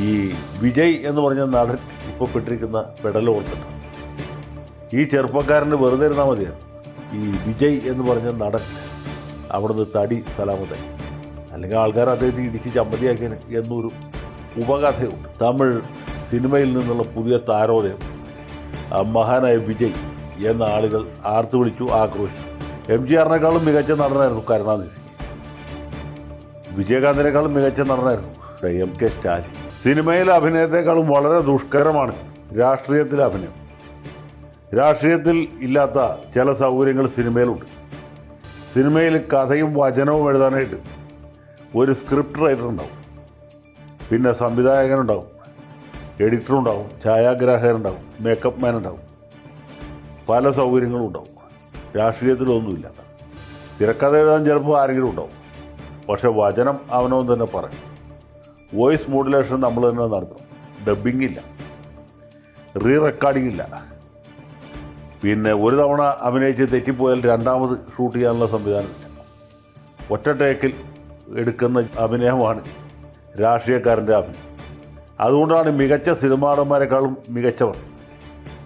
ഈ വിജയ് എന്ന് പറഞ്ഞ നടൻ ഇപ്പോൾ പെട്ടിരിക്കുന്ന പെടൽ ഓർത്തിട്ട് ഈ ചെറുപ്പക്കാരന് വെറുതെ ഇരുന്നാൽ മതിയായിരുന്നു ഈ വിജയ് എന്ന് പറഞ്ഞ നടൻ അവിടുന്ന് തടി സലാമത്തെ അല്ലെങ്കിൽ ആൾക്കാർ അദ്ദേഹത്തെ ഇടിച്ച് ചമ്മതിയാക്കിയതിന് എന്നൊരു ഉപകഥയുണ്ട്. തമിഴ് സിനിമയിൽ നിന്നുള്ള പുതിയ താരോദയം മഹാനായ വിജയ് എന്ന ആളുകൾ ആർത്തു വിളിച്ചു ആക്രോശിച്ചു. എം ജി ആറിനേക്കാളും മികച്ച നടനായിരുന്നു കരുണാനിധി. വിജയകാന്തിനേക്കാളും മികച്ച നടനായിരുന്നു എം കെ സ്റ്റാലിൻ. സിനിമയിലെ അഭിനയത്തെക്കാളും വളരെ ദുഷ്കരമാണ് രാഷ്ട്രീയത്തിലെ അഭിനയം. രാഷ്ട്രീയത്തിൽ ഇല്ലാത്ത ചില സൗകര്യങ്ങൾ സിനിമയിലുണ്ട്. സിനിമയിൽ കഥയും വചനവും എഴുതാനായിട്ട് ഒരു സ്ക്രിപ്റ്റ് റൈറ്റർ ഉണ്ടാവും. പിന്നെ സംവിധായകനുണ്ടാവും എഡിറ്റർ ഉണ്ടാവും ഛായാഗ്രാഹകനുണ്ടാവും മേക്കപ്പ് മാൻ ഉണ്ടാവും. പല സൗകര്യങ്ങളും ഉണ്ടാവും. രാഷ്ട്രീയത്തിലൊന്നുമില്ല തിരക്കഥ എഴുതാൻ ചിലപ്പോൾ ആരെങ്കിലും ഉണ്ടാവും. പക്ഷെ വചനം അവനവൻ തന്നെ പറയും. വോയിസ് മോഡുലേഷൻ നമ്മൾ തന്നെ നടത്തണം ഡബ്ബിംഗ് ഇല്ല റീ റെക്കോർഡിംഗ് ഇല്ല പിന്നെ ഒരു തവണ അഭിനയിച്ച് തെറ്റിപ്പോയാൽ രണ്ടാമത് ഷൂട്ട് ചെയ്യാനുള്ള സംവിധാനം ഒറ്റ ടേക്കിൽ എടുക്കുന്ന അഭിനയമാണ് രാഷ്ട്രീയക്കാരന്റെ അഭിനയം. അതുകൊണ്ടാണ് മികച്ച സിനിമാടന്മാരെക്കാളും മികച്ചവർ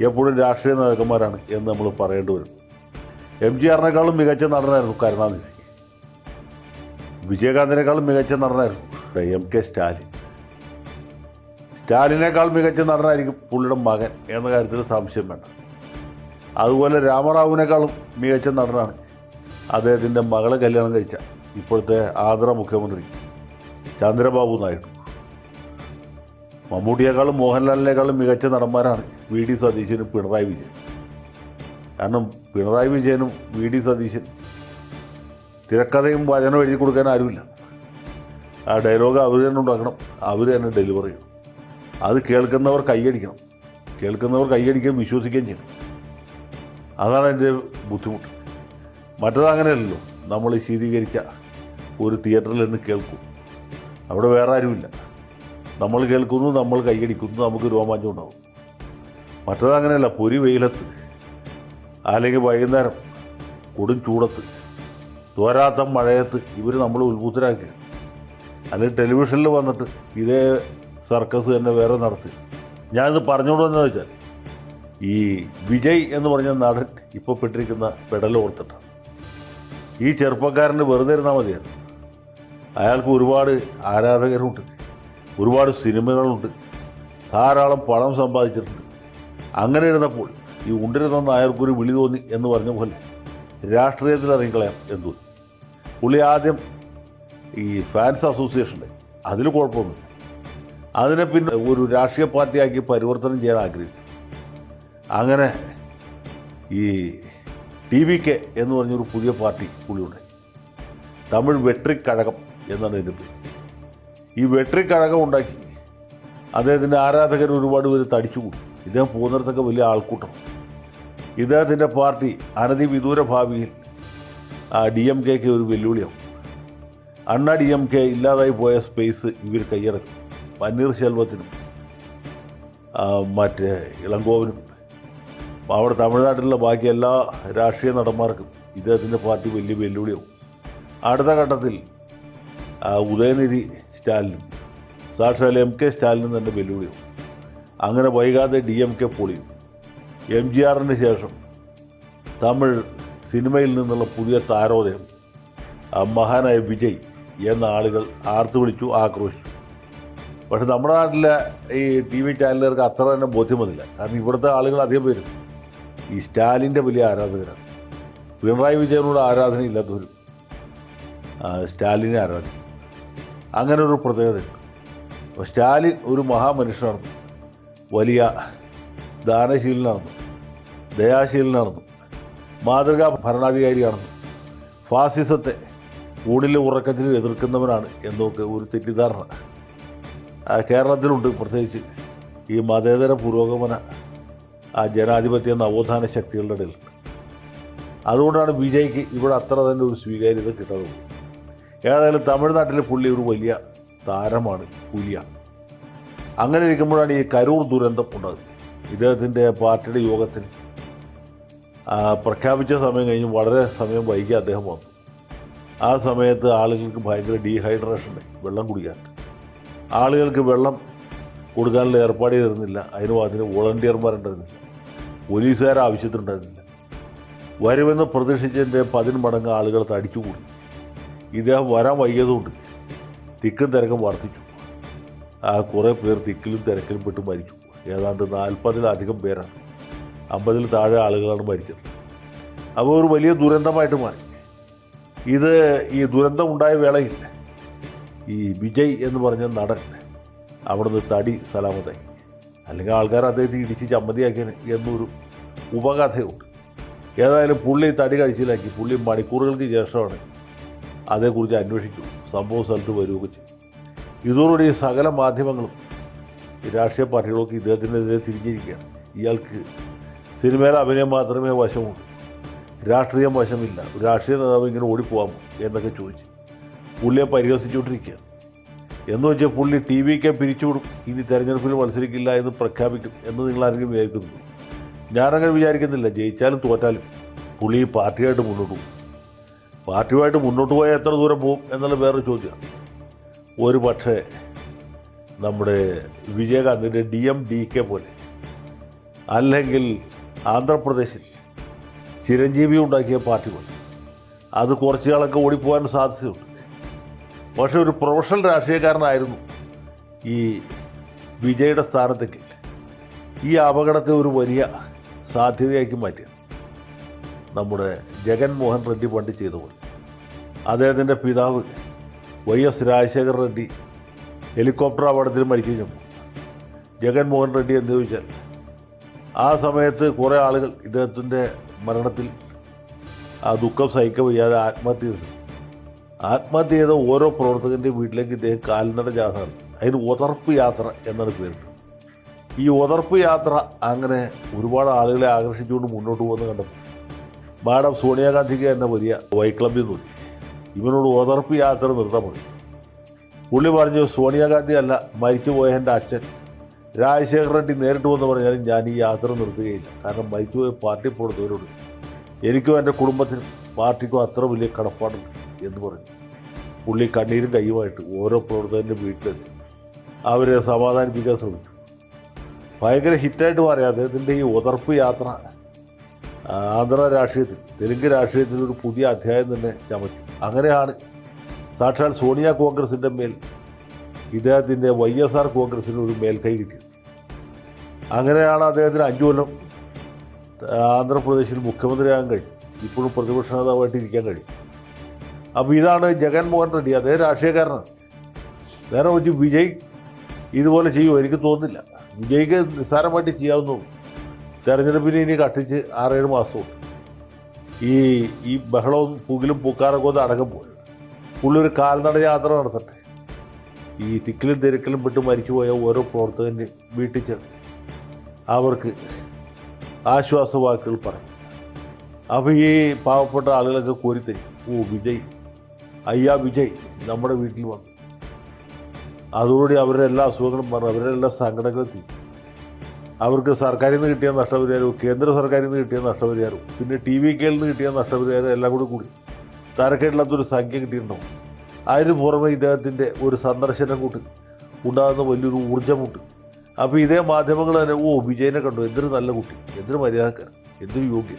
എപ്പോഴും രാഷ്ട്രീയ നേതാക്കന്മാരാണ് എന്ന് നമ്മൾ പറയേണ്ടി വരുന്നത്. എം ജി ആറിനേക്കാളും മികച്ച നടനായിരുന്നു കരുണാനിധി. വിജയകാന്തിനേക്കാളും മികച്ച നടനായിരുന്നു. M K Stalin. സ്റ്റാലിനേക്കാൾ മികച്ച നടനായിരിക്കും പുള്ളിയുടെ മകൻ എന്ന കാര്യത്തിൽ സംശയം വേണ്ട. അതുപോലെ രാമറാവുവിനേക്കാളും മികച്ച നടനാണ് അദ്ദേഹത്തിന്റെ മകളെ കല്യാണം കഴിച്ച ഇപ്പോഴത്തെ ആന്ധ്ര മുഖ്യമന്ത്രി ചന്ദ്രബാബു നായിഡു. മമ്മൂട്ടിയേക്കാളും മോഹൻലാലിനേക്കാളും മികച്ച നടന്മാരാണ് വി ഡി സതീശനും പിണറായി വിജയൻ. കാരണം പിണറായി വിജയനും വി ഡി സതീശൻ തിരക്കഥയും വചനം എഴുതി കൊടുക്കാൻ ആരുമില്ല. ആ ഡയലോഗ് അവർ തന്നെ ഉണ്ടാക്കണം. അവർ തന്നെ ഡെലിവർ ചെയ്യണം. അത് കേൾക്കുന്നവർ കൈയടിക്കണം. കേൾക്കുന്നവർ കൈയടിക്കുകയും വിശ്വസിക്കുകയും ചെയ്യണം. അതാണ് എന്റെ ബുദ്ധിമുട്ട്. മറ്റത് അങ്ങനെയല്ലല്ലോ. നമ്മൾ ശീതീകരിച്ച ഒരു തിയേറ്ററിൽ നിന്ന് കേൾക്കും. അവിടെ വേറെ ആരുമില്ല. നമ്മൾ കേൾക്കുന്നു നമ്മൾ കൈയടിക്കുന്നു നമുക്ക് രോമാഞ്ചം ഉണ്ടാവും. മറ്റത് അങ്ങനെയല്ല. പൊരി വെയിലത്ത് അല്ലെങ്കിൽ വൈകുന്നേരം കൊടും ചൂടത്ത് തോരാത്ത മഴയത്ത് ഇവർ നമ്മൾ ഉത്ഭുതരാക്കി അല്ലെങ്കിൽ ടെലിവിഷനിൽ വന്നിട്ട് ഇതേ സർക്കസ് തന്നെ വേറെ നടത്തി. ഞാനിത് പറഞ്ഞുകൊണ്ടെന്ന് വെച്ചാൽ ഈ വിജയ് എന്ന് പറഞ്ഞ നടൻ ഇപ്പോൾ പെട്ടിരിക്കുന്ന പെടൽ ഓർത്തിട്ടാണ്. ഈ ചെറുപ്പക്കാരന് വെറുതെ ഇരുന്നാൽ മതിയായിരുന്നു. അയാൾക്ക് ഒരുപാട് ആരാധകരുണ്ട് ഒരുപാട് സിനിമകളുണ്ട് ധാരാളം പണം സമ്പാദിച്ചിട്ടുണ്ട്. അങ്ങനെ ഇരുന്നപ്പോൾ ഈ ഉണ്ടിരുന്ന നായർക്കൊരു വിളി തോന്നി എന്ന് പറഞ്ഞ പോലെ രാഷ്ട്രീയത്തിൽ ഇറങ്ങിക്കളയാം എന്ന് തോന്നി പുള്ളി ആദ്യം ഈ ഫാൻസ് അസോസിയേഷന്റെ അതിൽ കുഴപ്പമൊന്നുമില്ല. അതിനെ പിന്നെ ഒരു രാഷ്ട്രീയ പാർട്ടിയാക്കി പരിവർത്തനം ചെയ്യാൻ ആഗ്രഹിച്ചു അങ്ങനെ ഈ ടി വി കെ എന്ന് പറഞ്ഞൊരു പുതിയ പാർട്ടി പുള്ളിയുണ്ടായി തമിഴ് വെട്രി കഴകം എന്നാണ് ഇതിന്റെ പേര്. ഈ വെട്രി കഴകം ഉണ്ടാക്കി അദ്ദേഹത്തിന്റെ ആരാധകർ ഒരുപാട് പേര് തടിച്ചുകൂടി. ഇദ്ദേഹം പോകുന്നിടത്തൊക്കെ വലിയ ആൾക്കൂട്ടം ഇദ്ദേഹത്തിന്റെ പാർട്ടി അനധി വിദൂര ഭാവിയിൽ ഡി എം കെക്ക് ഒരു വെല്ലുവിളിയാവും അണ്ണ ഡി എം കെ ഇല്ലാതായി പോയ സ്പേസ് ഇവർ കൈയടക്കി. പന്നീർ ശെൽവത്തിനും ആ, മറ്റേ ഇളങ്കോവനും. അവിടെ തമിഴ്നാട്ടിലുള്ള ബാക്കി എല്ലാ രാഷ്ട്രീയ നടന്മാർക്കും ഇദ്ദേഹത്തിന്റെ പാർട്ടി വലിയ വെല്ലുവിളിയാവും. അടുത്ത ഘട്ടത്തിൽ ഉദയനിധി സ്റ്റാലിനും സാക്ഷാൽ എം കെ സ്റ്റാലിനും തന്നെ വെല്ലുവിളിയാവും. അങ്ങനെ വൈകാതെ ഡി എം കെ പൊളിയും. എം ജി ആറിന് ശേഷം തമിഴ് സിനിമയിൽ നിന്നുള്ള പുതിയ താരോദയം മഹാനായ വിജയ് എന്ന ആളുകൾ ആർത്തു വിളിച്ചു ആക്രോശിച്ചു. പക്ഷെ നമ്മുടെ നാട്ടിലെ ഈ ടി വി ചാനലുകാർക്ക് അത്ര തന്നെ ബോധ്യം വന്നില്ല കാരണം ഇവിടുത്തെ ആളുകൾ അധികം പേരും ഈ സ്റ്റാലിന്റെ വലിയ ആരാധകരാണ്. പിണറായി വിജയനോട് ആരാധന ഇല്ലാത്തവരും സ്റ്റാലിനെ ആരാധിക്കും. അങ്ങനെ ഒരു പ്രത്യേകതയുണ്ട് അപ്പോൾ സ്റ്റാലിൻ ഒരു മഹാമനുഷ്യനാണെന്നും വലിയ ദാനശീലനാണെന്നും ദയാശീലനാണെന്നും മാതൃകാ ഭരണാധികാരിയാണെന്നും ഫാസിസത്തെ ഊണിലും ഉറക്കത്തിലും എതിർക്കുന്നവരാണ് എന്നൊക്കെ ഒരു തെറ്റിദ്ധാരണ. കേരളത്തിലുണ്ട് പ്രത്യേകിച്ച് ഈ മതേതര പുരോഗമന ജനാധിപത്യ നവോത്ഥാന ശക്തികളുടെ ഇടയിൽ. അതുകൊണ്ടാണ് ബി ജെക്ക് ഇവിടെ അത്ര തന്നെ ഒരു സ്വീകാര്യത കിട്ടുന്നത് ഏതായാലും തമിഴ്നാട്ടിലെ പുള്ളി ഒരു വലിയ താരമാണ് പുലിയ. അങ്ങനെ ഇരിക്കുമ്പോഴാണ് ഈ കരൂർ ദുരന്തം ഉണ്ടത് ഇദ്ദേഹത്തിന്റെ പാർട്ടിയുടെ യോഗത്തിന് പ്രഖ്യാപിച്ച സമയം കഴിഞ്ഞ് വളരെ സമയം വൈകി അദ്ദേഹം വന്നു. ആ സമയത്ത് ആളുകൾക്ക് ഭയങ്കര ഡീഹൈഡ്രേഷൻ വെള്ളം കുടിക്കാൻ. ആളുകൾക്ക് വെള്ളം കൊടുക്കാനുള്ള ഏർപ്പാട് ചെയ്തിരുന്നില്ല. അതിന് അതിന് വോളണ്ടിയർമാരുണ്ടായിരുന്നില്ല. പോലീസുകാർ ആവശ്യത്തിനുണ്ടായിരുന്നില്ല. വരുമെന്ന് പ്രതീക്ഷിച്ചതിന്റെ പതിന് മടങ്ങ് ആളുകൾ തടിച്ചുകൂടി ഇദ്ദേഹം വരാൻ വൈകിയതുകൊണ്ട് തിക്കും തിരക്കും വർദ്ധിച്ചു. ആ കുറേ പേർ തിക്കിലും തിരക്കിലും പെട്ട് മരിച്ചു. ഏതാണ്ട് നാൽപ്പതിലധികം പേരാണ്. അമ്പതിൽ താഴെ ആളുകളാണ് മരിച്ചത്. അപ്പോൾ ഒരു വലിയ ദുരന്തമായിട്ട് മാറി. ഇത് ഈ ദുരന്തം ഉണ്ടായ വേളയിൽ ഈ വിജയ് എന്ന് പറഞ്ഞ നടൻ അവിടുന്ന് തടി സലാമതായി അല്ലെങ്കിൽ ആൾക്കാർ അദ്ദേഹത്തെ ഇടിച്ച് ചമ്മതിയാക്കിയ എന്നൊരു ഉപകഥയുണ്ട്. ഏതായാലും പുള്ളി തടി കഴിച്ചിലാക്കി പുള്ളി മണിക്കൂറുകൾക്ക് ശേഷമാണ് അതേക്കുറിച്ച് അന്വേഷിച്ചു. സംഭവ സ്ഥലത്ത് വരികയൊക്കെ ചെയ്തു. ഇതോടുകൂടി സകല മാധ്യമങ്ങളും രാഷ്ട്രീയ പാർട്ടികളൊക്കെ ഇദ്ദേഹത്തിനെതിരെ തിരിഞ്ഞിരിക്കുകയാണ്. ഇയാൾക്ക് സിനിമയിലെ അഭിനയം മാത്രമേ വശമുള്ളൂ. രാഷ്ട്രീയം വശമില്ല. ഒരു രാഷ്ട്രീയ നേതാവ് ഇങ്ങനെ ഓടിപ്പോകാമോ എന്നൊക്കെ ചോദിച്ചു പുള്ളിയെ പരിഹസിച്ചുകൊണ്ടിരിക്കുക. എന്ന് വെച്ചാൽ പുള്ളി ടി വിക്ക് പിരിച്ചുവിടും ഇനി തെരഞ്ഞെടുപ്പിൽ മത്സരിക്കില്ല എന്ന് പ്രഖ്യാപിക്കും എന്ന് നിങ്ങൾ ആരെങ്കിലും വിചാരിക്കുന്നു ഞാനങ്ങനെ വിചാരിക്കുന്നില്ല. ജയിച്ചാലും തോറ്റാലും പുള്ളി പാർട്ടിയായിട്ട് മുന്നോട്ട് പോകും. പാർട്ടിയുമായിട്ട് മുന്നോട്ട് പോയാൽ എത്ര ദൂരം പോകും എന്നുള്ള വേറൊരു ചോദ്യമാണ്. ഒരു പക്ഷേ നമ്മുടെ വിജയകാന്തിന്റെ ഡി എം ഡി കെ പോലെ അല്ലെങ്കിൽ ആന്ധ്രാപ്രദേശിൽ ചിരഞ്ജീവി ഉണ്ടാക്കിയ പാർട്ടി പോലെ. അത് കുറച്ച് കാലൊക്കെ ഓടിപ്പോകാൻ സാധ്യതയുണ്ട്. പക്ഷേ ഒരു പ്രൊഫഷണൽ രാഷ്ട്രീയക്കാരനായിരുന്നു ഈ വിജയുടെ സ്ഥാനത്തേക്ക്. ഈ അപകടത്തെ ഒരു വലിയ സാധ്യതയാക്കി മാറ്റിയത്. നമ്മുടെ ജഗൻമോഹൻ റെഡ്ഡി പണ്ട് ചെയ്ത പോലെ. അദ്ദേഹത്തിന്റെ പിതാവ് Y S Rajasekhar Reddy helicopter അപകടത്തിൽ കഴിഞ്ഞപ്പോൾ ജഗൻമോഹൻ റെഡ്ഡി എന്ന് ചോദിച്ചാൽ ആ സമയത്ത് കുറേ ആളുകൾ ഇദ്ദേഹത്തിന്റെ മരണത്തിൽ ആ ദുഃഖം സഹിക്കാൻ വയ്യാതെ ആത്മഹത്യ ചെയ്തു. ആത്മഹത്യ ചെയ്ത ഓരോ പ്രവർത്തകന്റെ വീട്ടിലേക്ക് ഇദ്ദേഹം കാൽനട ജാഥകൾ അതിന് ഉതർപ്പ് യാത്ര എന്നാണ് പേരിട്ടത്. ഈ ഉതർപ്പ് യാത്ര അങ്ങനെ ഒരുപാട് ആളുകളെ ആകർഷിച്ചുകൊണ്ട് മുന്നോട്ട് പോകുന്ന കണ്ടപ്പോൾ മാഡം സോണിയാഗാന്ധിക്ക് തന്നെ വലിയ വൈക്ലബ്യം തോന്നി. ഇവനോട് ഉതർപ്പ് യാത്ര നിർത്താൻ പറഞ്ഞു. പുള്ളി പറഞ്ഞു സോണിയാഗാന്ധി അല്ല മരിച്ചുപോയ എന്റെ അച്ഛൻ രാജശേഖർ റെഡ്ഡി നേരിട്ട് വന്ന് പറഞ്ഞാലും ഞാൻ ഈ യാത്ര നിർത്തുകയില്ല. കാരണം മരിച്ചുപോയ പാർട്ടി പ്രവർത്തകരോട് എനിക്കും എന്റെ കുടുംബത്തിനും പാർട്ടിക്കും അത്ര വലിയ കടപ്പാടുണ്ട് എന്ന് പറഞ്ഞു. പുള്ളി കണ്ണീരും കയ്യുമായിട്ട് ഓരോ പ്രവർത്തകന്റെ വീട്ടിലെത്തി. അവരെ സമാധാനിപ്പിക്കാൻ ശ്രമിച്ചു. ഭയങ്കര ഹിറ്റായിട്ട് മാറി അദ്ദേഹത്തിന്റെ ഈ ഉതർപ്പ് യാത്ര. ആന്ധ്ര രാഷ്ട്രീയത്തിൽ തെലുങ്ക് രാഷ്ട്രീയത്തിൽ ഒരു പുതിയ അധ്യായം തന്നെ ചമച്ചു. അങ്ങനെയാണ് സാക്ഷാൽ സോണിയ കോൺഗ്രസിന്റെ മേൽ ഇദ്ദേഹത്തിന്റെ വൈ എസ് ആർ കോൺഗ്രസിന് ഒരു മേൽക്കൈ കിട്ടിയത് അങ്ങനെയാണ് അദ്ദേഹത്തിന് അഞ്ചു കൊല്ലം ആന്ധ്രാപ്രദേശിൽ മുഖ്യമന്ത്രിയാകാൻ കഴിയും. ഇപ്പോഴും പ്രതിപക്ഷ നേതാവായിട്ട് ഇരിക്കാൻ കഴിയും. അപ്പോൾ ഇതാണ് ജഗൻമോഹൻ റെഡ്ഡി. അദ്ദേഹം രാഷ്ട്രീയക്കാരനാണ്. നേരെ വെച്ച് വിജയ് ഇതുപോലെ ചെയ്യുമോ? എനിക്ക് തോന്നുന്നില്ല. വിജയ്ക്ക് നിസ്സാരമായിട്ട് ചെയ്യാവുന്നു തെരഞ്ഞെടുപ്പിന് ഇനി കട്ടിച്ച് ആറേഴ് മാസമുണ്ട്. ഈ ഈ ബഹളവും പുകിലും പൂക്കാറൊക്കെ ഒന്ന് അടങ്ങുമ്പോൾ പുള്ളി ഒരു കാൽനട യാത്ര നടത്തട്ടെ. ഈ തിക്കിലും തിരക്കിലും പെട്ട് മരിച്ചുപോയ ഓരോ പ്രവർത്തകന്റെ വീട്ടിൽ ചെന്ന് അവർക്ക് ആശ്വാസവാക്കുകൾ പറയും. അപ്പോൾ ഈ പാവപ്പെട്ട ആളുകളൊക്കെ കോരിത്തരും. ഓ വിജയ്. അയ്യാ വിജയ്. നമ്മുടെ വീട്ടിൽ വന്നു. അതോടുകൂടി അവരുടെ എല്ലാ അസുഖങ്ങളും മാറും. അവരുടെ എല്ലാ സങ്കടങ്ങളും തീരും. അവർക്ക് സർക്കാരിൽ നിന്ന് കിട്ടിയ നഷ്ടപരിഹാരവും കേന്ദ്ര സർക്കാരിൽ നിന്ന് കിട്ടിയ നഷ്ടപരിഹാരവും പിന്നെ ടി വി കെയിൽ നിന്ന് കിട്ടിയ നഷ്ടപരിഹാരം എല്ലാം കൂടി കൂടി തരക്കേടില്ലാത്തൊരു സംഖ്യ കിട്ടിയിട്ടുണ്ടാവും. അതിന് പുറമെ ഇദ്ദേഹത്തിന്റെ ഒരു സന്ദർശനം കൂട്ട് ഉണ്ടാകുന്ന വലിയൊരു ഊർജമുണ്ട് അപ്പോൾ ഇതേ മാധ്യമങ്ങൾ തന്നെ ഓ വിജയനെ കണ്ടു. എന്തൊരു നല്ല കുട്ടി. എന്തൊരു മര്യാദക്കാരൻ. എന്തൊരു യോഗ്യൻ.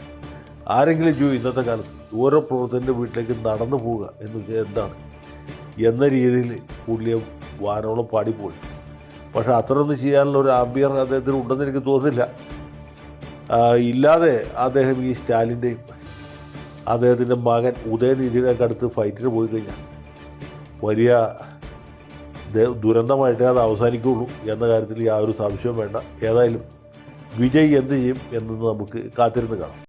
ആരെങ്കിലും ചെയ്യൂ ഇന്നത്തെ കാലത്ത് ഓരോ പ്രവർത്തകന്റെ വീട്ടിലേക്ക് നടന്നു പോവുക എന്ന് വെച്ചാൽ എന്താണ്? എന്ന രീതിയിൽ പുള്ളിയെ വാനോളം പാടിപ്പോയി. പക്ഷെ അത്രയൊന്നും ചെയ്യാനുള്ള ഒരു ആംബിയർ അദ്ദേഹത്തിന് ഉണ്ടെന്ന് എനിക്ക് തോന്നുന്നില്ല. ഇല്ലാതെ അദ്ദേഹം ഈ സ്റ്റാലിന്റെയും അദ്ദേഹത്തിന്റെ മകൻ ഉദയനിധിയുടെയൊക്കെ അടുത്ത് ഫൈറ്റിന് പോയി കഴിഞ്ഞാൽ വലിയ ദുരന്തമായിട്ടേ അത് അവസാനിക്കുകയുള്ളൂ എന്ന കാര്യത്തിൽ യാതൊരു സംശയവും വേണ്ട. ഏതായാലും വിജയ് എന്ത് ചെയ്യും എന്നത് നമുക്ക് കാത്തിരുന്ന് കാണാം.